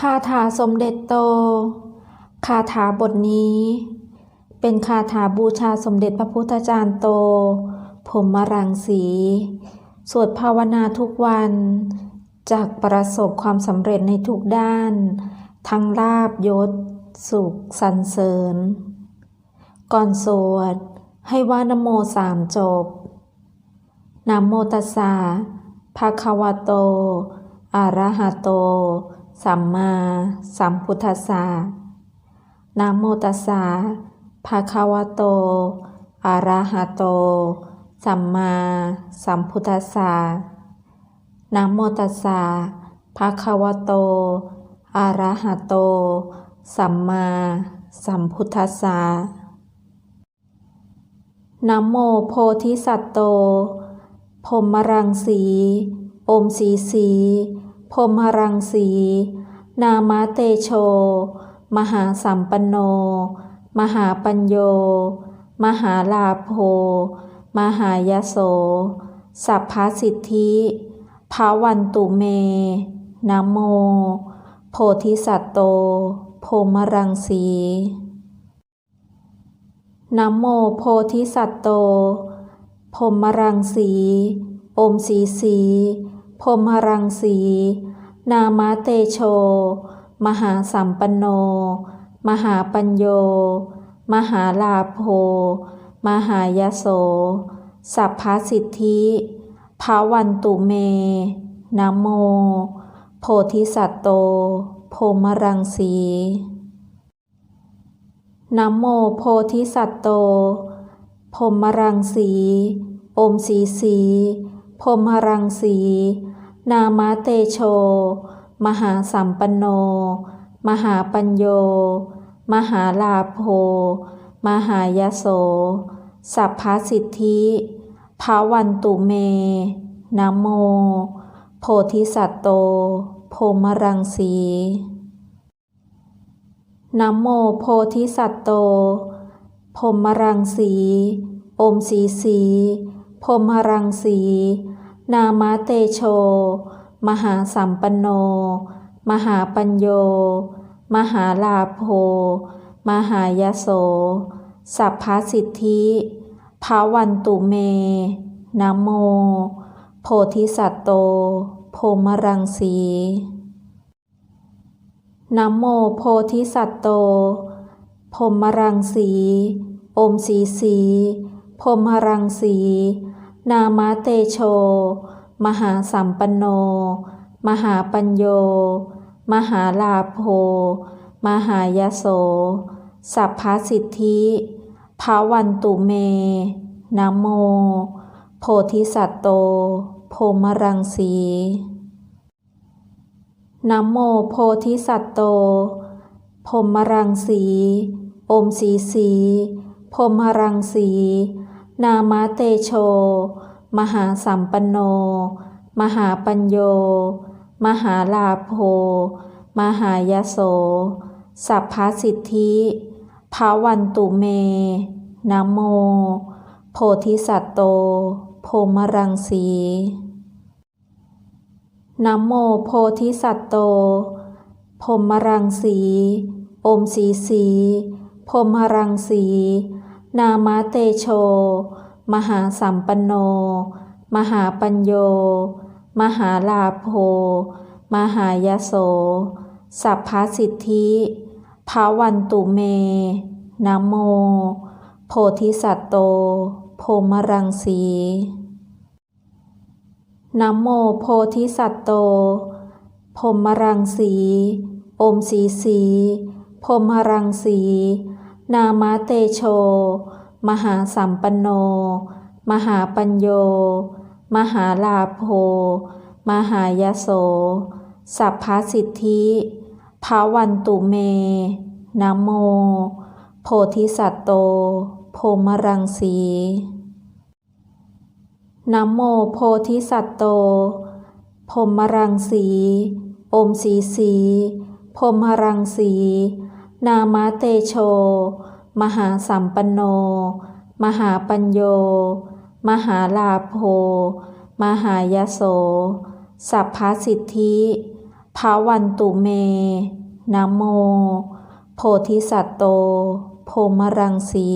คาถาสมเด็จโต คาถาบทนี้ เป็นคาถาบูชาสมเด็จพระพุทธจารย์โต ผมมรังสี สวดภาวนาทุกวัน จากประสบความสำเร็จในทุกด้าน ทั้งลาบยศ สุขสรรเสริญ ก่อนสวด ให้ว่านโมสามจบนะโมตัสสะภะคะวะโตอะระหะโต สัมมาสัมพุทธัสสะนะโมตัสสะภะคะวะโต อะระหะโต สัมมาสัมพุทธัสสะนะโมตัสสะภะคะวะโต อะระหะโต สัมมาสัมพุทธัสสะนะโมโพธิสัตโตพรมรังสี อมสีสี พรมรังสี นามาเตโช มหาสัมปันโน มหาปัญโย มหาลาโภ มหายโส สัพพสิทธิภาวันตุเมนะโม โพธิสัตว์โตพรมรังสีนะโมโพธิสัตโตพรมรังสี อมสีสี พรมรังสี นามาเตโช มหาสัมปันโน มหาปัญโย มหาลาโภ มหายโส สัพพสิทธิภาวันตุเมนะโม โพธิสัตว์โตพรมรังสีนะโมโพธิสัตโตพรมรังสี อมสีสี พรมรังสี นามาเตโช มหาสัมปันโน มหาปัญโย มหาลาโภ มหายโส สัพพสิทธิภาวันตุเมนะโม โพธิสัตว์โตพมรังสีนะโมโพธิสัตโตพมรังสี อมสีสีพมรังสี นามาเตโช มหาสัมปันโน มหาปัญโย มหาลาโภ มหายโส สัพพสิทธิภาวันตุเมนะโม โพธิสัตว์โตพมรังสีนะโมโพธิสัตโตพมรังสี อมสีสีพมรังสี นามาเตโช มหาสัมปันโน มหาปัญโย มหาลาโภ มหายโส สัพพสิทธิภาวันตุเมนะโม โพธิสัตว์โตพมรังสีนะโมโพธิสัตโต พมรังสี อมสีสี พมรังสี นามาเตโช มหาสัมปันโน มหาปัญโย มหาลาโภ มหายโส สัพพสิทธิภาวันตุเมนะโม โพธิสัตว์โตพมรังสีนะโมโพธิสัตโต พมรังสี อมสีสี พมรังสี นามาเตโช มหาสัมปันโน มหาปัญโย มหาลาโภ มหายโส สัพพสิทธิภาวันตุเมนโม โพธิสัตว์โตพมรังสีนโมโพธิสัตโตพมรังสี อมสีสีพมรังสี นามาเตโช มหาสัมปันโน มหาปัญโย มหาลาโภ มหายโส สัพพสิทธิภาวันตุเมนะโม โพธิสัตว์โตพมรังสีนะโมโพธิสัตโตพมรังสี อมสีสีพมรังสี นามาเตโช มหาสัมปันโน มหาปัญโย มหาลาโภ มหายโส สัพพสิทธิภาวันตุเมนะโม โพธิสัตโต โพมรังสี